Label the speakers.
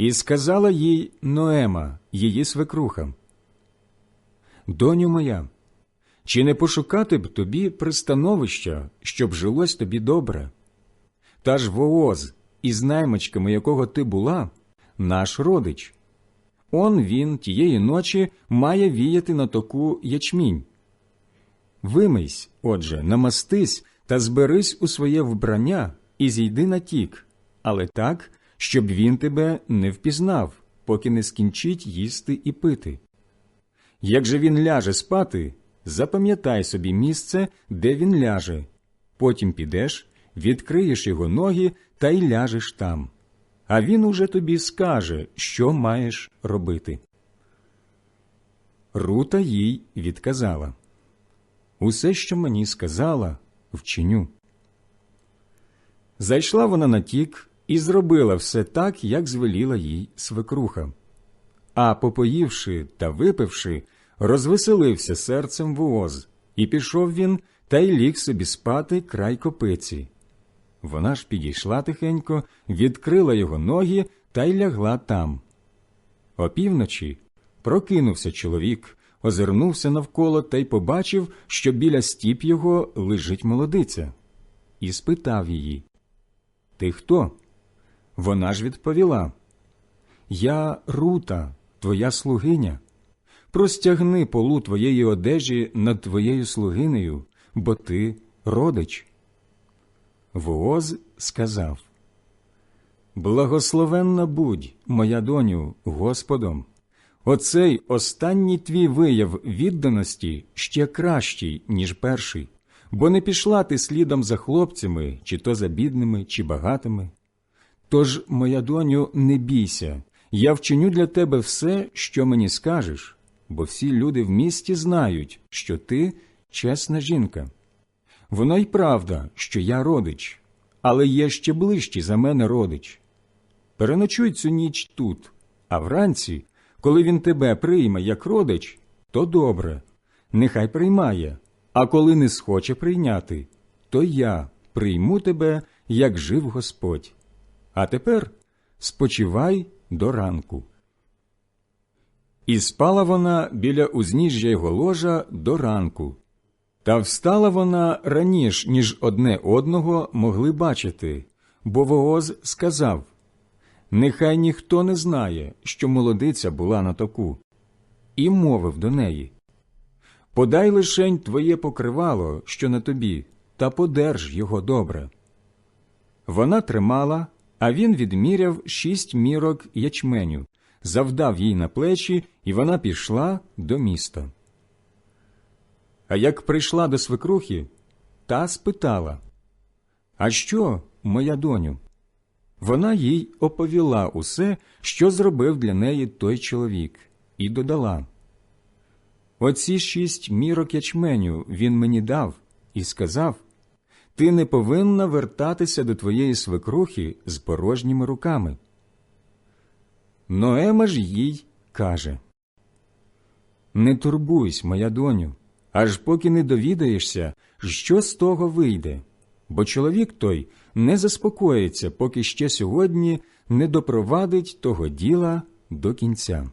Speaker 1: І сказала їй Ноема, її свекруха, Доню моя, чи не пошукати б тобі пристановища, щоб жилось тобі добре? Та ж Вооз, із наймичками якого ти була, наш родич. Он він тієї ночі має віяти на току ячмінь. Вимийсь, отже, намастись та зберись у своє вбрання і зійди на тік, але так, щоб він тебе не впізнав, поки не скінчить їсти і пити. Як же він ляже спати, запам'ятай собі місце, де він ляже, потім підеш, відкриєш його ноги та й ляжеш там. А він уже тобі скаже, що маєш робити. Рута їй відказала Усе, що мені сказала, вчиню. Зайшла вона на тік і зробила все так, як звеліла їй свекруха. А попоївши та випивши, розвеселився серцем вооз, і пішов він та й ліг собі спати край копиці. Вона ж підійшла тихенько, відкрила його ноги та й лягла там. Опівночі прокинувся чоловік, озирнувся навколо та й побачив, що біля стіп його лежить молодиця, і спитав її Ти хто? Вона ж відповіла Я Рута, твоя слугиня. Простягни полу твоєї одежі над твоєю слугинею, бо ти родич. Вооз сказав Благословенна будь, моя доню, Господом. Оцей останній твій вияв відданості ще кращий, ніж перший, бо не пішла ти слідом за хлопцями, чи то за бідними, чи багатими. Тож, моя доню, не бійся, я вчиню для тебе все, що мені скажеш, бо всі люди в місті знають, що ти чесна жінка. Воно й правда, що я родич, але є ще ближчий за мене родич. Переночуй цю ніч тут, а вранці, коли він тебе прийме як родич, то добре, нехай приймає, а коли не схоче прийняти, то я прийму тебе, як жив Господь. А тепер спочивай до ранку. І спала вона біля узніжжя його ложа до ранку. Та встала вона раніш, ніж одне одного могли бачити, бо Вооз сказав Нехай ніхто не знає, що молодиця була на току, і мовив до неї Подай лишень твоє покривало, що на тобі, та подерж його добре. Вона тримала, а він відміряв шість мірок ячменю, завдав їй на плечі, і вона пішла до міста. А як прийшла до свекрухи, та спитала А що, моя доню? Вона їй оповіла усе, що зробив для неї той чоловік, і додала Оці шість мірок ячменю він мені дав і сказав Ти не повинна вертатися до твоєї свекрухи з порожніми руками. Ноема ж їй каже Не турбуйся, моя доню, аж поки не довідаєшся, що з того вийде, бо чоловік той не заспокоїться, поки ще сьогодні не допровадить того діла до кінця.